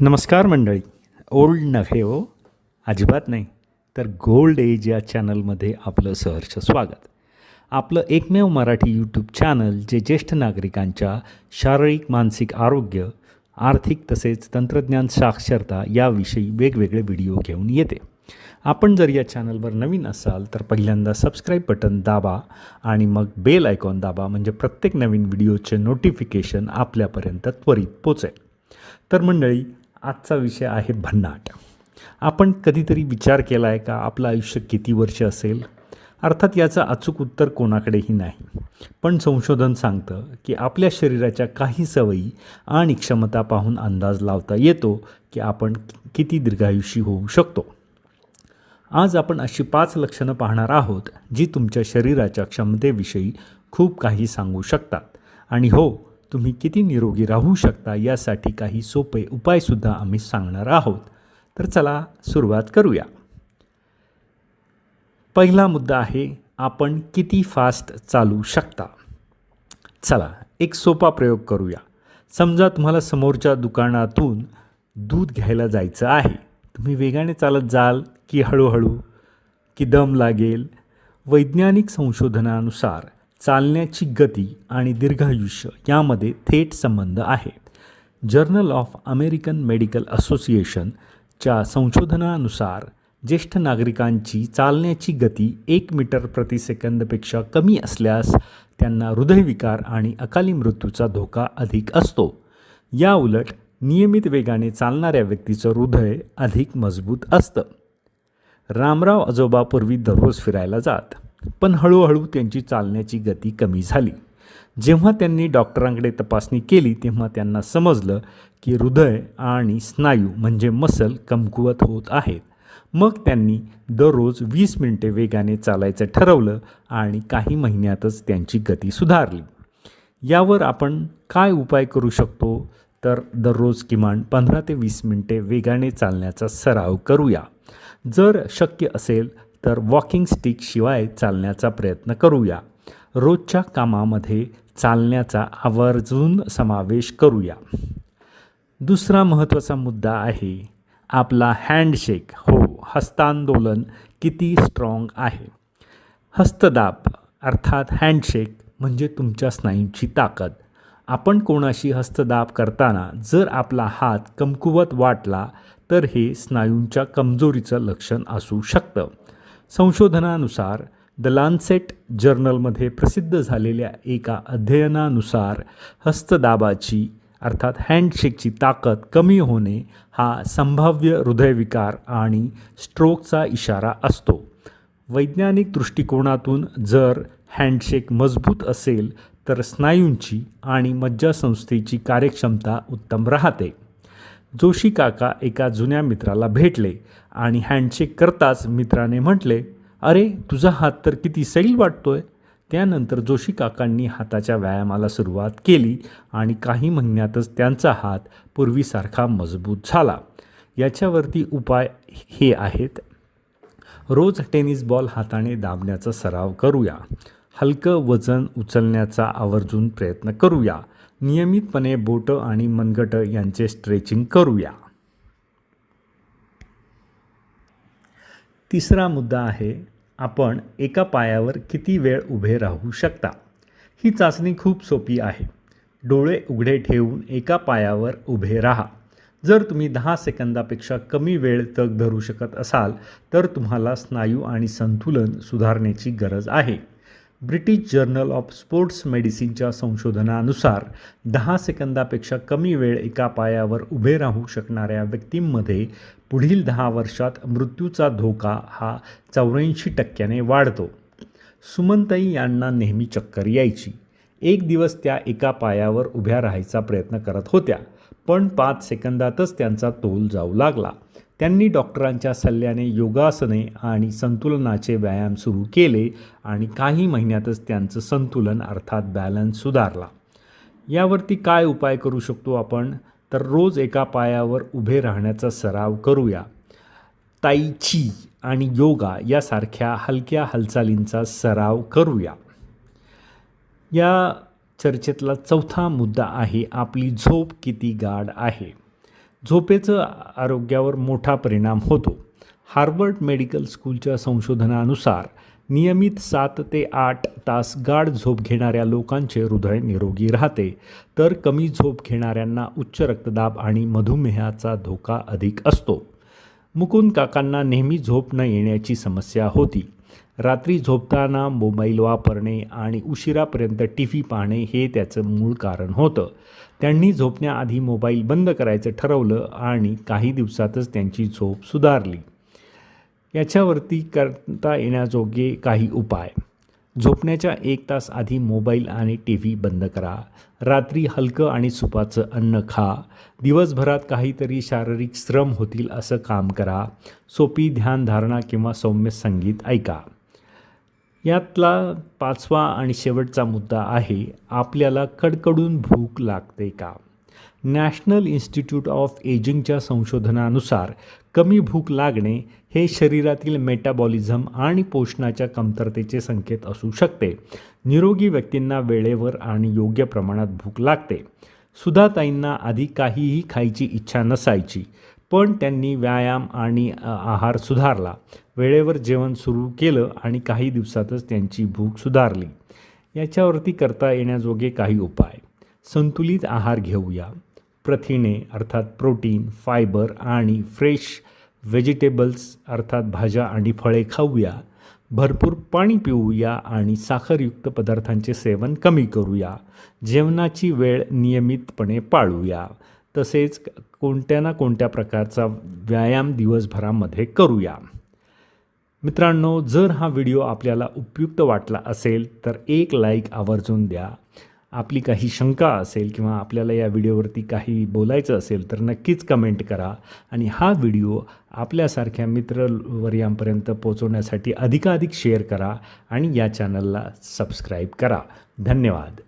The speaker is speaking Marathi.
नमस्कार मंडळी. ओल्ड नव्हे हो अजिबात नाही. तर गोल्ड एज या चॅनलमध्ये आपलं सहर्ष स्वागत. आपलं एकमेव मराठी यूट्यूब चॅनल जे ज्येष्ठ नागरिकांच्या शारीरिक मानसिक आरोग्य आर्थिक तसेच तंत्रज्ञान साक्षरता याविषयी वेगवेगळे व्हिडिओ घेऊन येते. आपण जर या चॅनलवर नवीन असाल तर पहिल्यांदा सबस्क्राईब बटन दाबा आणि मग बेल आयकॉन दाबा म्हणजे प्रत्येक नवीन व्हिडिओचे नोटिफिकेशन आपल्यापर्यंत त्वरित पोचेल. तर मंडळी आजचा विषय आहे भन्नाट. आपण कधीतरी विचार केला आहे का आपलं आयुष्य किती वर्ष असेल? अर्थात याचं अचूक उत्तर कोणाकडेही नाही. पण संशोधन सांगतं की आपल्या शरीराच्या काही सवयी आणि क्षमता पाहून अंदाज लावता येतो की आपण किती दीर्घायुषी होऊ शकतो. आज आपण अशी पाच लक्षणं पाहणार आहोत जी तुमच्या शरीराच्या क्षमतेविषयी खूप काही सांगू शकतात. आणि हो तुम्ही किती निरोगी राहू शकता यासाठी काही सोपे उपायसुद्धा आम्ही सांगणार आहोत. तर चला सुरुवात करूया. पहिला मुद्दा आहे आपण किती फास्ट चालू शकता? चला एक सोपा प्रयोग करूया. समजा तुम्हाला समोरच्या दुकानातून दूध घ्यायला जायचं आहे. तुम्ही वेगाने चालत जाल की हळूहळू की दम लागेल? वैज्ञानिक संशोधनानुसार चालण्याची गती आणि दीर्घायुष्य यामध्ये थेट संबंध आहे. जर्नल ऑफ अमेरिकन मेडिकल असोसिएशनच्या संशोधनानुसार ज्येष्ठ नागरिकांची चालण्याची गती एक मीटर प्रति सेकंदपेक्षा कमी असल्यास त्यांना हृदयविकार आणि अकाली मृत्यूचा धोका अधिक असतो. या उलट नियमित वेगाने चालणाऱ्या व्यक्तीचं हृदय अधिक मजबूत असतं. रामराव आजोबा पूर्वी दररोज फिरायला जात. पण हळूहळू त्यांची चालण्याची गती कमी झाली. जेव्हा त्यांनी डॉक्टरांकडे तपासणी केली तेव्हा त्यांना समजलं की हृदय आणि स्नायू म्हणजे मसल कमकुवत होत आहेत. मग त्यांनी दररोज वीस मिनिटे वेगाने चालायचं ठरवलं आणि काही महिन्यातच त्यांची गती सुधारली. यावर आपण काय उपाय करू शकतो? तर दररोज किमान पंधरा ते वीस मिनिटे वेगाने चालण्याचा सराव करूया. जर शक्य असेल तर वॉकिंग स्टिक शिवाय चालण्याचा प्रयत्न करूया. रोजच्या कामामध्ये चालण्याचा आवर्जून समावेश करूया. दुसरा महत्त्वाचा मुद्दा आहे आपला हँडशेक हो हस्तांदोलन किती स्ट्रॉंग आहे? हस्तदाब अर्थात हँडशेक म्हणजे तुमच्या स्नायूंची ताकद. आपण कोणाशी हस्तदाब करताना जर आपला हात कमकुवत वाटला तर हे स्नायूंच्या कमजोरीचं लक्षण असू शकतं. संशोधनानुसार द लान्सेट जर्नलमध्ये प्रसिद्ध झालेल्या एका अध्ययनानुसार हस्तदाबाची अर्थात हँडशेकची ताकद कमी होणे हा संभाव्य हृदयविकार आणि स्ट्रोकचा इशारा असतो. वैज्ञानिक दृष्टिकोनातून जर हँडशेक मजबूत असेल तर स्नायूंची आणि मज्जासंस्थेची कार्यक्षमता उत्तम राहते. जोशी काका एका जुन्या मित्राला भेटले आणि हँडशेक करताच मित्राने म्हटले अरे तुझा हात तर किती सैल वाटतोय. त्यानंतर जोशी काकांनी हाताच्या व्यायामाला सुरुवात केली आणि काही महिन्यातच त्यांचा हात पूर्वीसारखा मजबूत झाला. याच्यावरती उपाय हे आहेत. रोज टेनिस बॉल हाताने दाबण्याचा सराव करूया. हलकं वजन उचलण्याचा आवर्जून प्रयत्न करूया. नियमितपणे बोटं आणि मनगटं यांचे स्ट्रेचिंग करूया. तिसरा मुद्दा आहे आपण एका पायावर किती वेळ उभे राहू शकता? ही चाचणी खूप सोपी आहे. डोळे उघडे ठेवून एका पायावर उभे राहा. जर तुम्ही दहा सेकंदापेक्षा कमी वेळ तग धरू शकत असाल तर तुम्हाला स्नायू आणि संतुलन सुधारण्याची गरज आहे. ब्रिटिश जर्नल ऑफ स्पोर्ट्स मेडिसिनच्या संशोधनानुसार दहा सेकंदापेक्षा कमी वेळ एका पायावर उभे राहू शकणाऱ्या व्यक्तींमध्ये पुढील दहा वर्षात मृत्यूचा धोका हा चौऱ्याऐंशी टक्क्याने वाढतो. सुमनताई यांना नेहमी चक्कर यायची. एक दिवस त्या एका पायावर उभ्या राहायचा प्रयत्न करत होत्या पण पाच सेकंदातच त्यांचा तोल जाऊ लागला. त्यांनी डॉक्टरांच्या सल्ल्याने योगासने आणि संतुलनाचे व्यायाम सुरू केले आणि काही महिन्यातच त्यांचं संतुलन अर्थात बॅलन्स सुधारला. यावरती काय उपाय करू शकतो आपण? तर रोज एका पायावर उभे राहण्याचा सराव करूया. ताईची आणि योगा यासारख्या हलक्या हालचालींचा सराव करूया. या चर्चेतला चौथा मुद्दा आहे आपली झोप किती गाढ आहे? झोपेचं आरोग्यावर मोठा परिणाम होतो. हार्वर्ड मेडिकल स्कूलच्या संशोधनानुसार नियमित सात ते आठ तास गाढ झोप घेणाऱ्या लोकांचे हृदय निरोगी राहते. तर कमी झोप घेणाऱ्यांना उच्च रक्तदाब आणि मधुमेहाचा धोका अधिक असतो. मुकुंद काकांना नेहमी झोप न येण्याची समस्या होती. रात्री झोपताना मोबाईल वापरणे आणि उशिरापर्यंत टी व्ही पाहणे हे त्याचं मूळ कारण होतं. त्यांनी झोपण्याआधी मोबाईल बंद करायचं ठरवलं आणि काही दिवसातच त्यांची झोप सुधारली. याच्यावरती करता येण्याजोगे काही उपाय. झोपण्याच्या एक तास आधी मोबाईल आणि टी व्ही बंद करा. रात्री हलकं आणि सुपाचं अन्न खा. दिवसभरात काहीतरी शारीरिक श्रम होतील असं काम करा. सोपी ध्यानधारणा किंवा सौम्य संगीत ऐका. यातला पाचवा आणि शेवटचा मुद्दा आहे आपल्याला कडकडून भूक लागते का? नॅशनल इन्स्टिट्यूट ऑफ एजिंगच्या संशोधनानुसार कमी भूक लागणे हे शरीरातील मेटाबॉलिझम आणि पोषणाच्या कमतरतेचे संकेत असू शकते. निरोगी व्यक्तींना वेळेवर आणि योग्य प्रमाणात भूक लागते. सुधाताईंना आधी काहीही खायची इच्छा नसायची. पण त्यांनी व्यायाम आणि आहार सुधारला. वेळेवर जेवण सुरू केलं आणि काही दिवसातच त्यांची भूक सुधारली. याच्यावरती करता येण्याजोगे काही उपाय. संतुलित आहार घेऊया. प्रथिने अर्थात प्रोटीन फायबर आणि फ्रेश व्हेजिटेबल्स अर्थात भाज्या आणि फळे खाऊया. भरपूर पाणी पिऊया आणि साखरयुक्त पदार्थांचे सेवन कमी करूया. जेवणाची वेळ नियमितपणे पाळूया. तसेच कोणत्या ना कोणत्या प्रकारचा व्यायाम दिवसभरामध्ये करूया. मित्रांनो जर हा व्हिडिओ आपल्याला उपयुक्त वाटला असेल तर एक लाईक आवर्जून द्या. आपली काही शंका असेल किंवा आपल्याला या व्हिडिओवरती काही बोलायचं असेल तर नक्कीच कमेंट करा. आणि हा व्हिडिओ आपल्यासारख्या मित्रवर्यांपर्यंत पोचवण्यासाठी अधिकाधिक शेअर करा आणि या चॅनलला सबस्क्राईब करा. धन्यवाद.